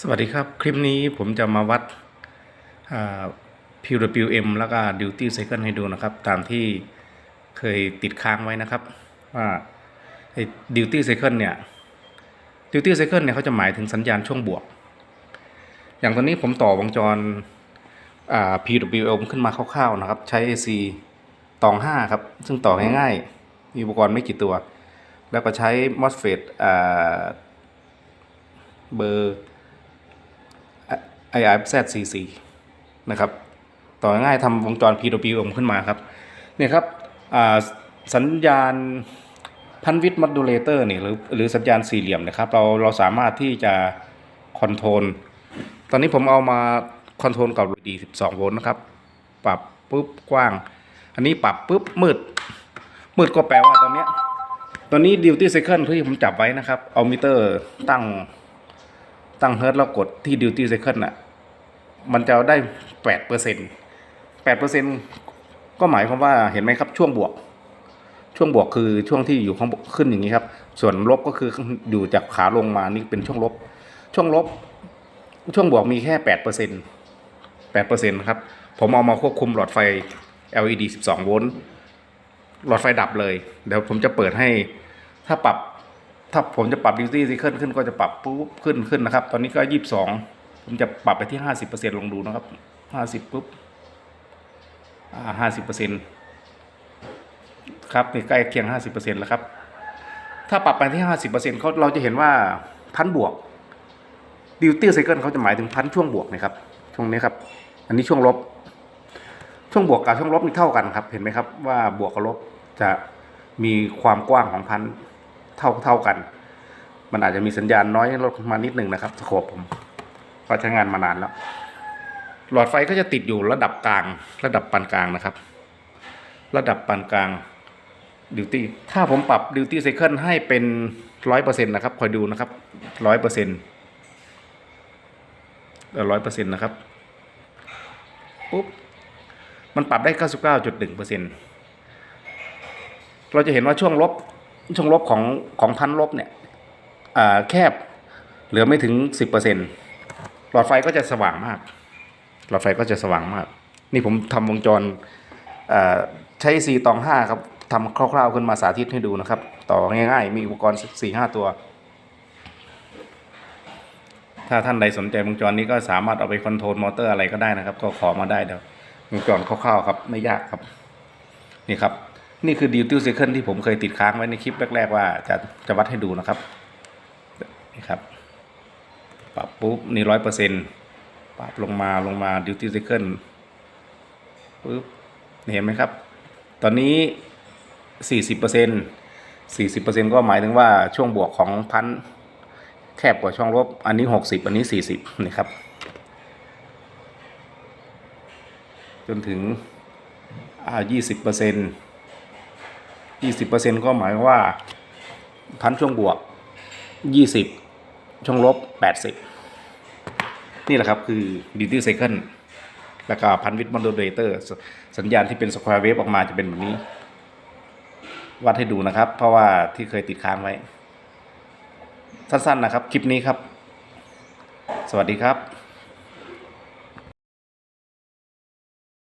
สวัสดีครับ คลิปนี้ผมจะมาวัด PWM แล้วก็ Duty Cycle ให้ดูนะครับ ตามที่เคยติดค้างไว้นะครับ ว่าไอ้ Duty Cycle เนี่ย Duty Cycle เนี่ยเขาจะหมายถึงสัญญาณช่วงบวก อย่างตอนนี้ผมต่อวงจร PWM ขึ้นมาคร่าวๆนะครับ ใช้ AC ตอง 5 ครับ ซึ่งต่อง่ายๆ มีอุปกรณ์ไม่กี่ตัว แล้วก็ใช้ MOSFET เบอร์ IRZ44 นะครับ ต่อง่ายทำวงจร PWM ขึ้นมาครับ เนี่ยครับสัญญาณพันวิทย์ม o ดูเลเตอร์เนี่ยหรือหรือสัญญาณสี่เหลี่ยมนะครับ เราเราสามารถที่จะคอนโทรล ตอนนี้ผมเอามาคอนโทรลกับ LED 12 โวลต์นะครับ ปรับปุ๊บกว้าง อันนี้ปรับปุ๊บมืด มืดก็แปลว่าตอนนี้ตอนนี้ duty cycle ที่ผมจับไว้นะครับ เอามิเตอร์ตั้งตั้งเฮิร์ตแล้วกดที่ duty cycle น่ะ มันจะได้แปดเปอร์เซ็นแปดเปอร์เซ็นก็หมายความว่าเห็นไหมครับช่วงบวก ช่วงบวกคือช่วงที่อยู่ข้างบนขึ้นอย่างนี้ครับ ส่วนลบก็คืออยู่จากขาลงมานี่เป็นช่วงลบ ช่วงลบ ช่วงบวกมีแค่แปดเปอร์เซ็นแปดเปอร์เซ็นครับ ผมเอามาควบคุมหลอดไฟ LED 12โวลต์หลอดไฟดับเลย เดี๋ยวผมจะเปิดให้ถ้าปรับถ้าผมจะปรับ duty cycle ขึ้นก็จะปรับปุ๊บขึ้นขึ้นนะครับ ตอนนี้ก็ยี่สิบสอง ผมจะปรับไปที่ห้าสิบเปอร์เซ็นลองดูนะครับห้าสิบปุ๊บอ่าห้าสิบเปอร์เซ็นครับนี่ใกล้เคียงห้าสิบเปอร์เซ็นแล้วครับ ถ้าปรับไปที่ห้าสิบเปอร์เซ็นเขาเราจะเห็นว่าพันบวกดิวตี้ไซเคิลเขาจะหมายถึงพันช่วงบวกนะครับช่วงนี้ครับ อันนี้ช่วงลบ ช่วงบวกกับช่วงลบนี่เท่ากันครับเห็นไหมครับว่าบวกกับลบจะมีความกว้างของพันเท่าเท่ากัน มันอาจจะมีสัญญาณน้อยลดมานิดหนึ่งนะครับสโคปผม ก็ใช้งานมานานแล้ว หลอดไฟก็จะติดอยู่ระดับกลาง ระดับปานกลางนะครับ ระดับปานกลางดิวตี้ถ้าผมปรับดิวตี้ไซเคิลให้เป็นร้อยเปอร์เซ็นต์นะครับ คอยดูนะครับร้อยเปอร์เซ็นต์ร้อยเปอร์เซ็นต์นะครับ ปุ๊บ มันปรับได้เก้าสิบเก้าจุดหนึ่งเปอร์เซ็นต์เราจะเห็นว่าช่วงลบ ช่วงลบของของพันลบเนี่ยอ่าแคบ เหลือไม่ถึงสิบเปอร์เซ็นต์ หลอดไฟก็จะสว่างมาก หลอดไฟก็จะสว่างมาก นี่ผมทำวงจรใช้สีตองห้าครับทำคร่าวๆขึ้นมาสาธิตให้ดูนะครับ ต่อง่ายๆ มีอุปกรณ์สี่ห้าตัว ถ้าท่านใดสนใจวงจรนี้ก็สามารถเอาไปคอนโทรลมอเตอร์อะไรก็ได้นะครับ ก็ขอมาได้เดี๋ยววงจรคร่าวๆครับ ไม่ยากครับ นี่ครับ นี่คือดิวติ c เซ c นที่ผมเคยติดค้างไว้ในคลิปแรกๆว่าจะจะวัดให้ดูนะครับนี่ครับ ปรับปุ๊บนี่ร้อยเปอร์เซ็นต์ปรับลงมาลงมา duty cycle ปุ๊บเห็นไหมครับ ตอนนี้สี่สิบเปอร์เซ็นต์สี่สิบเปอร์เซ็นต์ก็หมายถึงว่าช่วงบวกของพันแคบกว่าช่องลบ อันนี้หกสิบอันนี้สี่สิบนี่ครับ จนถึงอ่ายี่สิบเปอร์เซ็นต์ยี่สิบเปอร์เซ็นต์ก็หมายว่าพันช่วงบวกยี่สิบ ช่องลบ 80 นี่แหละครับคือ duty cycle แล้วก็พันวิทมอนโดเรเตอร์สัญญาณที่เป็น square wave ออกมาจะเป็นแบบนี้ วัดให้ดูนะครับ เพราะว่าที่เคยติดค้างไว้ สั้นๆนะครับ คลิปนี้ครับ สวัสดีครับ